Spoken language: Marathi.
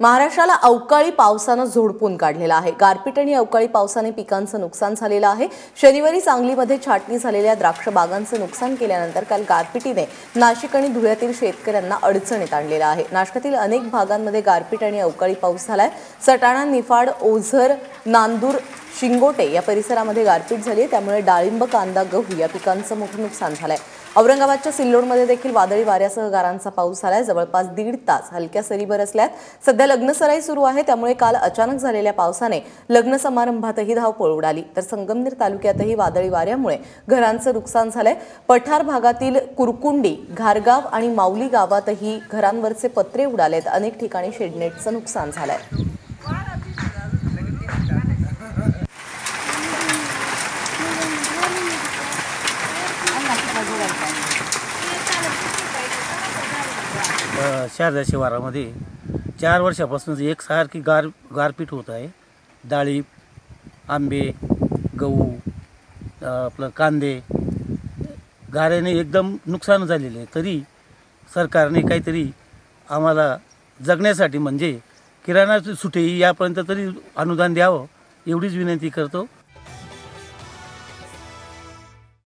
महाराष्ट्राला अवकाळी पावसानं झोडपून काढलेला आहे. गारपीट आणि अवकाळी पावसाने पिकांचं नुकसान झालेलं आहे. शनिवारी सांगलीमध्ये छाटणी झालेल्या द्राक्ष बागांचं नुकसान केल्यानंतर काल गारपिटीने नाशिक आणि धुळ्यातील शेतकऱ्यांना अडचणीत आणलेलं आहे. नाशकातील अनेक भागांमध्ये गारपीट आणि अवकाळी पाऊस झालाय. सटाणा निफाड ओझर नांदूर शिंगोटे या परिसरामध्ये गारपीट झाली आहे त्यामुळे डाळिंब कांदा गहू या पिकांचं मोठं नुकसान झालंय. औरंगाबादच्या सिल्लोडमध्ये देखील वादळी वाऱ्यासह गारांचा पाऊस आलाय जवळपास दीड तास हलक्या सरी बरसल्यात सध्या लग्नसराई सुरू आहे. त्यामुळे काल अचानक झालेल्या पावसाने लग्न समारंभातही धावपळ उडाली तर संगमनेर तालुक्यातही वादळी वाऱ्यामुळे घरांचं नुकसान झालंय. पठार भागातील कुरकुंडी घारगाव आणि माऊली गावातही घरांवरचे पत्रे उडालेत. अनेक ठिकाणी शेडनेटचं नुकसान झालंय. शारदा शिवारामध्ये चार वर्षापासून एकसारखी गार गारपीट होत आहे. डाळीब आंबे गहू आपलं कांदे गाऱ्याने एकदम नुकसान झालेले आहे. तरी सरकारने काहीतरी आम्हाला जगण्यासाठी म्हणजे किराणा सुटे यापर्यंत तरी अनुदान द्यावं एवढीच विनंती करतो.